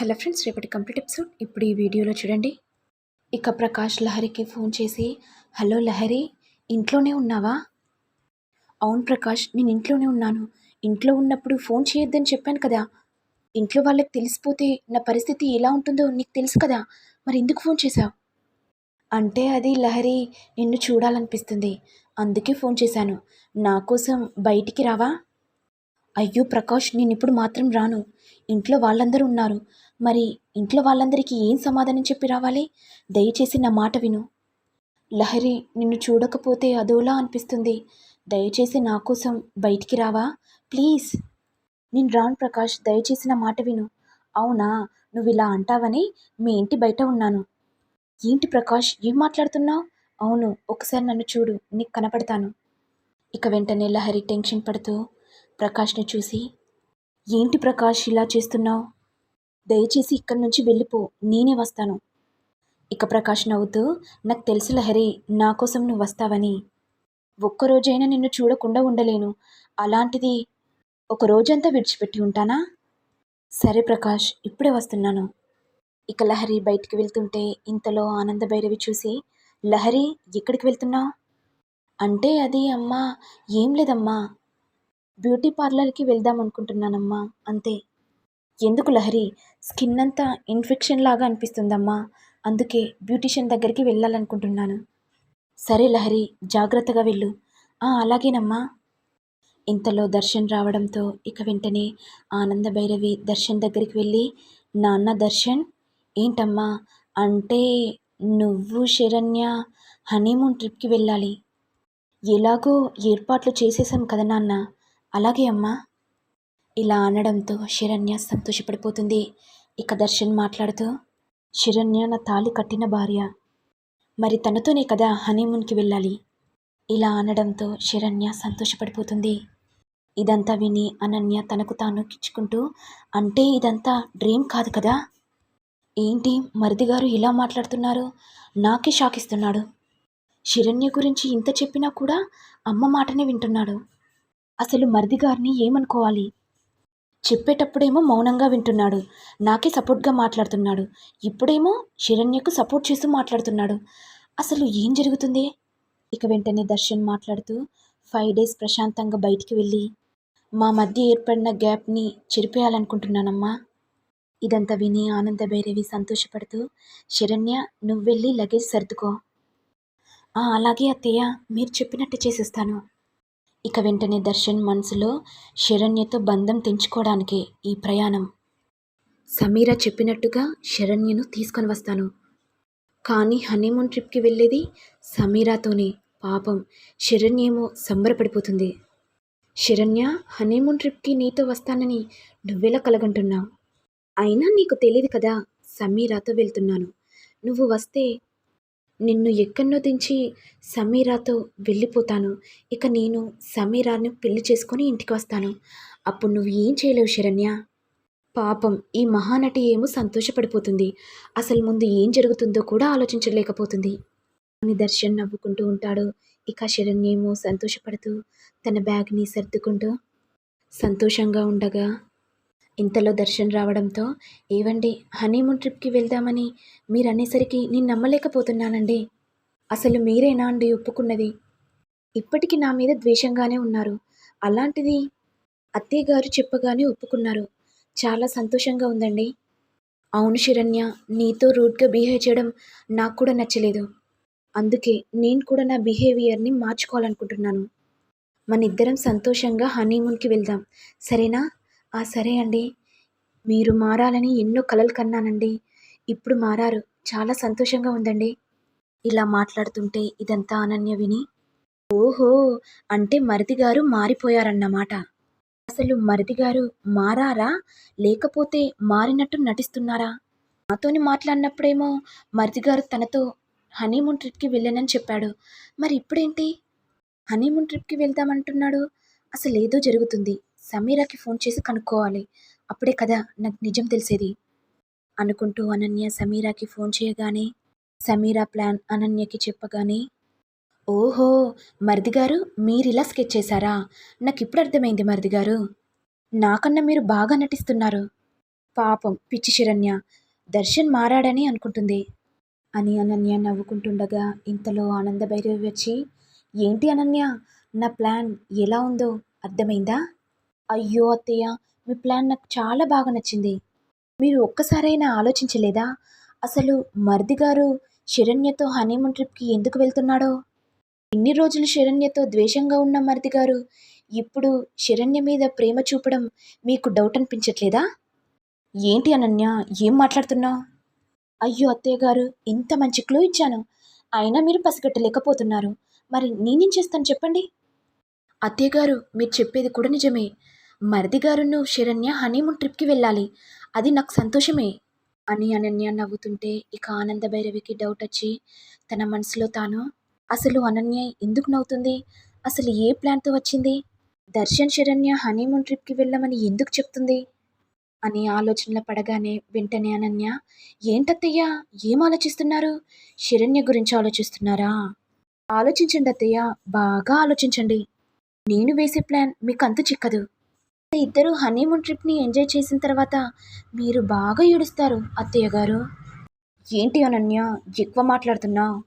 Hello friends రేపటి complete episode. ఇప్పుడు ఈ వీడియోలో చూడండి. ఇక ప్రకాష్ లహరికి ఫోన్ చేసి హలో లహరి ఇంట్లోనే ఉన్నావా? అవును ప్రకాష్ నేను ఇంట్లోనే ఉన్నాను. ఇంట్లో ఉన్నప్పుడు ఫోన్ చేయొద్దని చెప్పాను కదా. ఇంట్లో వాళ్ళకి తెలిసిపోతే నా పరిస్థితి ఎలా ఉంటుందో నీకు తెలుసు కదా. మరి ఎందుకు ఫోన్ చేశావు? అంటే అది లహరి నిన్ను చూడాలనిపిస్తుంది. అందుకే ఫోన్ చేశాను. నా కోసం బయటికి రావా? అయ్యో ప్రకాష్ నేను ఇప్పుడు మాత్రం రాను. ఇంట్లో వాళ్ళందరూ ఉన్నారు. మరి ఇంట్లో వాళ్ళందరికీ ఏం సమాధానం చెప్పి రావాలి? దయచేసి నా మాట విను. లహరి నిన్ను చూడకపోతే అదోలా అనిపిస్తుంది. దయచేసి నా కోసం బయటికి రావా? ప్లీజ్. నేను రాను ప్రకాష్ దయచేసి నా మాట విను. అవునా? నువ్వు ఇలా అంటావని మీ ఇంటి బయట ఉన్నాను. ఏంటి ప్రకాష్ ఏం మాట్లాడుతున్నావు? అవును ఒకసారి నన్ను చూడు నీకు కనపడతాను. ఇక వెంటనే లహరి టెన్షన్ పడుతూ ప్రకాష్ని చూసి ఏంటి ప్రకాష్ ఇలా చేస్తున్నావు? దయచేసి ఇక్కడి నుంచి వెళ్ళిపో నేనే వస్తాను. ఇక ప్రకాష్ నవ్వుతూ నాకు తెలుసు లహరి నా కోసం నువ్వు వస్తావని. ఒక్కరోజైనా నిన్ను చూడకుండా ఉండలేను. అలాంటిది ఒక రోజంతా విడిచిపెట్టి ఉంటానా? సరే ప్రకాష్ ఇప్పుడే వస్తున్నాను. ఇక లహరి బయటికి వెళ్తుంటే ఇంతలో ఆనంద భైరవి చూసి లహరి ఎక్కడికి వెళ్తున్నావు? అంటే అది అమ్మా ఏం లేదమ్మా. బ్యూటీ పార్లర్కి వెళ్దాం అనుకుంటున్నానమ్మా అంతే. ఎందుకు లహరి? స్కిన్ అంతా ఇన్ఫెక్షన్ లాగా అనిపిస్తుందమ్మా. అందుకే బ్యూటీషియన్ దగ్గరికి వెళ్ళాలనుకుంటున్నాను. సరే లహరి జాగ్రత్తగా వెళ్ళు. "ఆ, అలాగేనమ్మా. ఇంతలో దర్శన్ రావడంతో ఇక వెంటనే ఆనంద భైరవి దర్శన్ దగ్గరికి వెళ్ళి నాన్న దర్శన్ ఏంటమ్మా? అంటే నువ్వు శరణ్య హనీమూన్ ట్రిప్కి వెళ్ళాలి. ఎలాగో ఏర్పాట్లు చేసేసాం కదా నాన్న. అలాగే అమ్మా. ఇలా అనడంతో శరణ్య సంతోషపడిపోతుంది. ఇక దర్శన్ మాట్లాడుతూ శరణ్య నా తాళి కట్టిన భార్య. మరి తనతోనే కదా హనీమూన్కి వెళ్ళాలి. ఇలా అనడంతో శరణ్య సంతోషపడిపోతుంది. ఇదంతా విని అనన్య తనకు తాను కిచ్చుకుంటూ అంటే ఇదంతా డ్రీమ్ కాదు కదా? ఏంటి మరిది గారు ఇలా మాట్లాడుతున్నారు? నాకే షాక్ ఇస్తున్నాడు గురించి ఇంత చెప్పినా కూడా అమ్మ మాటనే వింటున్నాడు. అసలు మరిది గారిని ఏమనుకోవాలి? చెప్పేటప్పుడేమో మౌనంగా వింటున్నాడు. నాకే సపోర్ట్గా మాట్లాడుతున్నాడు. ఇప్పుడేమో శరణ్యకు సపోర్ట్ చేస్తూ మాట్లాడుతున్నాడు. అసలు ఏం జరుగుతుంది? ఇక వెంటనే దర్శన్ మాట్లాడుతూ ఫైవ్ డేస్ ప్రశాంతంగా బయటికి వెళ్ళి మా మధ్య ఏర్పడిన గ్యాప్ని చెరిపేయాలనుకుంటున్నానమ్మా. ఇదంతా విని ఆనంద భైరవి సంతోషపడుతూ శరణ్య నువ్వు వెళ్ళి లగేజ్ సర్దుకో. అలాగే అత్తయ్య. మీరు చెప్పినట్టు చేసేస్తాను. ఇక వెంటనే దర్శన్ మనసులో శరణ్యతో బంధం తెంచుకోవడానికే ఈ ప్రయాణం. సమీర చెప్పినట్టుగా శరణ్యను తీసుకొని వస్తాను. కానీ హనీమూన్ ట్రిప్కి వెళ్ళేది సమీరాతోనే. పాపం శరణ్యేమో సంబరపడిపోతుంది. శరణ్య హనీమూన్ ట్రిప్కి నీతో వస్తానని నువ్వెలా కలగంటున్నావు? అయినా నీకు తెలియదు కదా సమీరాతో వెళ్తున్నాను. నువ్వు వస్తే నిన్ను ఎక్కడో దించి సమీరాతో వెళ్ళిపోతాను. ఇక నేను సమీరాని పెళ్ళి చేసుకొని ఇంటికి వస్తాను. అప్పుడు నువ్వు ఏం చేయలేవు శరణ్య? పాపం ఈ మహానటి ఏమో సంతోషపడిపోతుంది. అసలు ముందు ఏం జరుగుతుందో కూడా ఆలోచించలేకపోతుంది. అని దర్శన్ నవ్వుకుంటూ ఉంటాడు. ఇక శరణ్య ఏమో సంతోషపడుతూ తన బ్యాగ్ని సర్దుకుంటూ సంతోషంగా ఉండగా ఇంతలో దర్శన్ రావడంతో ఏవండి హనీమూన్ ట్రిప్కి వెళ్దామని మీరు అనేసరికి నేను నమ్మలేకపోతున్నానండి. అసలు మీరేనా అండి ఒప్పుకున్నది? ఇప్పటికీ నా మీద ద్వేషంగానే ఉన్నారు. అలాంటిది అత్తయ్య గారు చెప్పగానే ఒప్పుకున్నారు. చాలా సంతోషంగా ఉందండి. అవును శరణ్య నీతో రూడ్గా బిహేవ్ చేయడం నాకు కూడా నచ్చలేదు. అందుకే నేను కూడా నా బిహేవియర్ని మార్చుకోవాలనుకుంటున్నాను. మన ఇద్దరం సంతోషంగా హనీమూన్కి వెళ్దాం. సరేనా? ఆ సరే అండి. మీరు మారాలని ఎన్నో కలలు కన్నానండి. ఇప్పుడు మారారు. చాలా సంతోషంగా ఉందండి. ఇలా మాట్లాడుతుంటే ఇదంతా అనన్య విని ఓహో అంటే మరిది గారు మారిపోయారన్నమాట. అసలు మరిది గారు మారారా? లేకపోతే మారినట్టు నటిస్తున్నారా? నాతోని మాట్లాడినప్పుడేమో మరిది గారు తనతో హనీమూన్ ట్రిప్కి వెళ్ళానని చెప్పాడు. మరి ఇప్పుడేంటి? హనీమూన్ ట్రిప్కి వెళ్దామంటున్నాడు. అసలు ఏదో జరుగుతుంది. సమీరాకి ఫోన్ చేసి కనుక్కోవాలి. అప్పుడే కదా నాకు నిజం తెలిసేది. అనుకుంటూ అనన్య సమీరాకి ఫోన్ చేయగానే సమీరా ప్లాన్ అనన్యకి చెప్పగానే ఓహో మరిది గారు మీరు ఇలా స్కెచ్ చేశారా? నాకు ఇప్పుడు అర్థమైంది మరిది గారు నాకన్నా మీరు బాగా నటిస్తున్నారు. పాపం పిచ్చి శరణ్య. దర్శన్ మారాడని అనుకుంటుంది. అని అనన్య నవ్వుకుంటుండగా ఇంతలో ఆనంద భైరవి వచ్చి ఏంటి అనన్య? నా ప్లాన్ ఎలా ఉందో? అర్థమైందా? అయ్యో అత్తయ్య మీ ప్లాన్ నాకు చాలా బాగా నచ్చింది. మీరు ఒక్కసారైనా ఆలోచించలేదా? అసలు మరిది గారు శరణ్యతో హనీమూన్ ట్రిప్కి ఎందుకు వెళ్తున్నాడో? ఇన్ని రోజులు శరణ్యతో ద్వేషంగా ఉన్న మరిది గారు ఇప్పుడు శరణ్య మీద ప్రేమ చూపడం మీకు డౌట్ అనిపించట్లేదా? ఏంటి అనన్య ఏం మాట్లాడుతున్నావు? అయ్యో అత్తయ్య గారు ఇంత మంచి క్లూ ఇచ్చాను. అయినా మీరు పసిగట్టలేకపోతున్నారు. మరి నేనేం చేస్తాను చెప్పండి? అత్తయ్య గారు మీరు చెప్పేది కూడా నిజమే. మరిది గారును శరణ్య హనీమూన్ ట్రిప్కి వెళ్ళాలి. అది నాకు సంతోషమే. అని అనన్య నవ్వుతుంటే ఇక ఆనంద భైరవికి డౌట్ వచ్చి తన మనసులో తాను అసలు అనన్య ఎందుకు నవ్వుతుంది? అసలు ఏ ప్లాన్తో వచ్చింది? దర్శన్ శరణ్య హనీమూన్ ట్రిప్కి వెళ్ళమని ఎందుకు చెప్తుంది? అని ఆలోచనలో పడగానే వెంటనే అనన్య ఏంటత్తయ్య? ఏం ఆలోచిస్తున్నారు? శరణ్య గురించి ఆలోచిస్తున్నారా? ఆలోచించండి అత్తయ్య బాగా ఆలోచించండి. నేను వేసే ప్లాన్ మీకు అంత చిక్కదు. ఇద్దరు హనీమూన్ ట్రిప్ని ఎంజాయ్ చేసిన తర్వాత మీరు బాగా ఏడుస్తారు అత్తయ్య గారు. ఏంటి అనన్య ఎక్కువ మాట్లాడుతున్నావు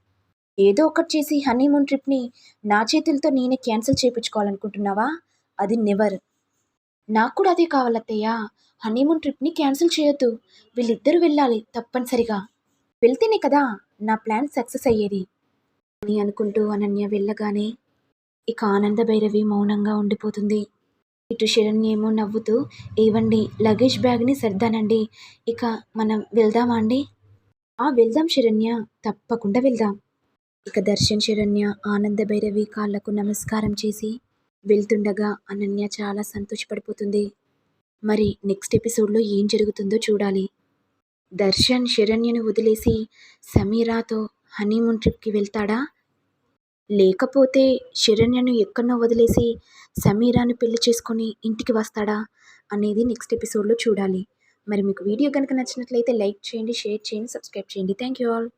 ఏదో ఒకటి చేసి హనీమూన్ ట్రిప్ని నా చేతులతో నేనే క్యాన్సిల్ చేయించుకోవాలనుకుంటున్నావా? అది నెవర్. నాకు కూడా అదే కావాలత్తయ్య హనీమూన్ ట్రిప్ని క్యాన్సిల్ చేయొద్దు. వీళ్ళిద్దరూ వెళ్ళాలి తప్పనిసరిగా. వెళ్తేనే కదా నా ప్లాన్ సక్సెస్ అయ్యేది. అని అనుకుంటూ అనన్య వెళ్ళగానే ఇక ఆనంద భైరవి మౌనంగా ఉండిపోతుంది. ఇటు శరణ్య ఏమో నవ్వుతూ ఏవండి లగేజ్ బ్యాగ్ని సర్దానండి. ఇక మనం వెళ్దామా అండి? ఆ వెళ్దాం శరణ్య. తప్పకుండా వెళ్దాం. ఇక దర్శన్ శరణ్య ఆనంద భైరవి కాళ్ళకు నమస్కారం చేసి వెళ్తుండగా అనన్య చాలా సంతోషపడిపోతుంది. మరి నెక్స్ట్ ఎపిసోడ్లో ఏం జరుగుతుందో చూడాలి. దర్శన్ శరణ్యను వదిలేసి సమీరాతో హనీమూన్ ట్రిప్కి వెళ్తాడా? లేకపోతే శరణ్యను ఎక్కడనో వదిలేసి సమీరాను పెళ్ళి చేసుకొని ఇంటికి వస్తాడా అనేది నెక్స్ట్ ఎపిసోడ్లో చూడాలి. మరి మీకు వీడియో కనుక నచ్చినట్లయితే లైక్ చేయండి షేర్ చేయండి సబ్స్క్రైబ్ చేయండి. Thank you all.